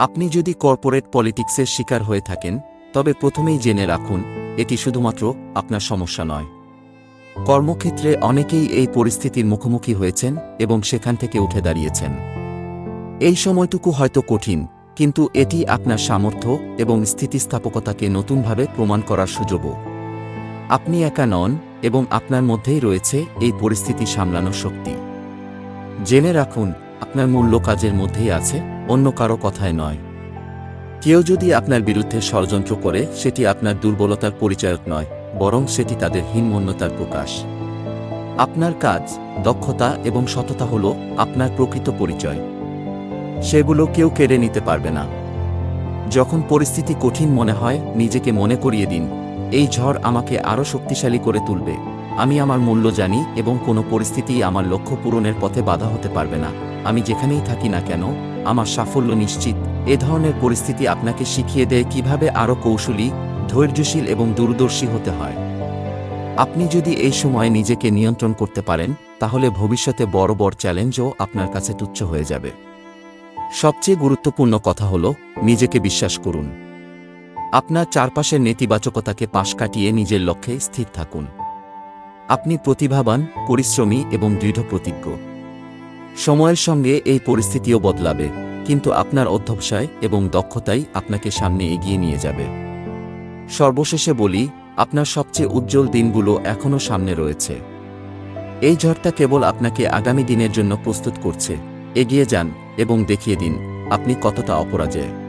আপনি যদি কর্পোরেট পলিটিক্সের শিকার হয়ে থাকেন, তবে প্রথমেই জেনে রাখুন, এটি শুধুমাত্র আপনার সমস্যা নয়। কর্মক্ষেত্রে অনেকেই এই পরিস্থিতির মুখোমুখি হয়েছেন এবং সেখান থেকে উঠে দাঁড়িয়েছেন। এই সময়টুকু হয়তো কঠিন, কিন্তু এটি আপনার সামর্থ্য এবং স্থিতিস্থাপকতাকে নতুনভাবে প্রমাণ করার সুযোগও। আপনি একা নন এবং আপনার মধ্যেই রয়েছে এই পরিস্থিতি সামলানোর শক্তি। জেনে রাখুন, আপনার মূল্য কাজের মধ্যেই আছে। অন্য কারও কথায় নয়। কেউ যদি আপনার বিরুদ্ধে ষড়যন্ত্র করে, সেটি আপনার দুর্বলতার পরিচায়ক নয়, বরং সেটি তাদের হীনমন্যতার প্রকাশ। আপনার কাজ, দক্ষতা এবং সততা হল আপনার প্রকৃত পরিচয়। সেগুলো কেউ কেড়ে নিতে পারবে না। যখন পরিস্থিতি কঠিন মনে হয়, নিজেকে মনে করিয়ে দিন, এই ঝড় আমাকে আরও শক্তিশালী করে তুলবে। আমি আমার মূল্য জানি এবং কোনো পরিস্থিতিই আমার লক্ষ্য পূরণের পথে বাধা হতে পারবে না। আমি যেখানেই থাকি না কেন আমার সাফল্য নিশ্চিত। এ ধরনের পরিস্থিতি আপনাকে শিখিয়ে দেয় কীভাবে আরও কৌশলী, ধৈর্যশীল এবং দূরদর্শী হতে হয়। আপনি যদি এই সময় নিজেকে নিয়ন্ত্রণ করতে পারেন, তাহলে ভবিষ্যতে বড় বড় চ্যালেঞ্জও আপনার কাছে তুচ্ছ হয়ে যাবে। সবচেয়ে গুরুত্বপূর্ণ কথা হল, নিজেকে বিশ্বাস করুন। আপনার চারপাশের নেতিবাচকতাকে পাশ কাটিয়ে নিজের লক্ষ্যে স্থির থাকুন। আপনি প্রতিভাবান, পরিশ্রমী এবং দৃঢ় প্রতিজ্ঞ সময়ের সঙ্গে এই পরিস্থিতিও বদলাবে, কিন্তু আপনার অধ্যবসায় এবং দক্ষতাই আপনাকে সামনে এগিয়ে নিয়ে যাবে। সর্বশেষে বলি, আপনার সবচেয়ে উজ্জ্বল দিনগুলো এখনও সামনে রয়েছে। এই ঝড়টা কেবল আপনাকে আগামী দিনের জন্য প্রস্তুত করছে। এগিয়ে যান এবং দেখিয়ে দিন, আপনি কতটা অপরাজয়।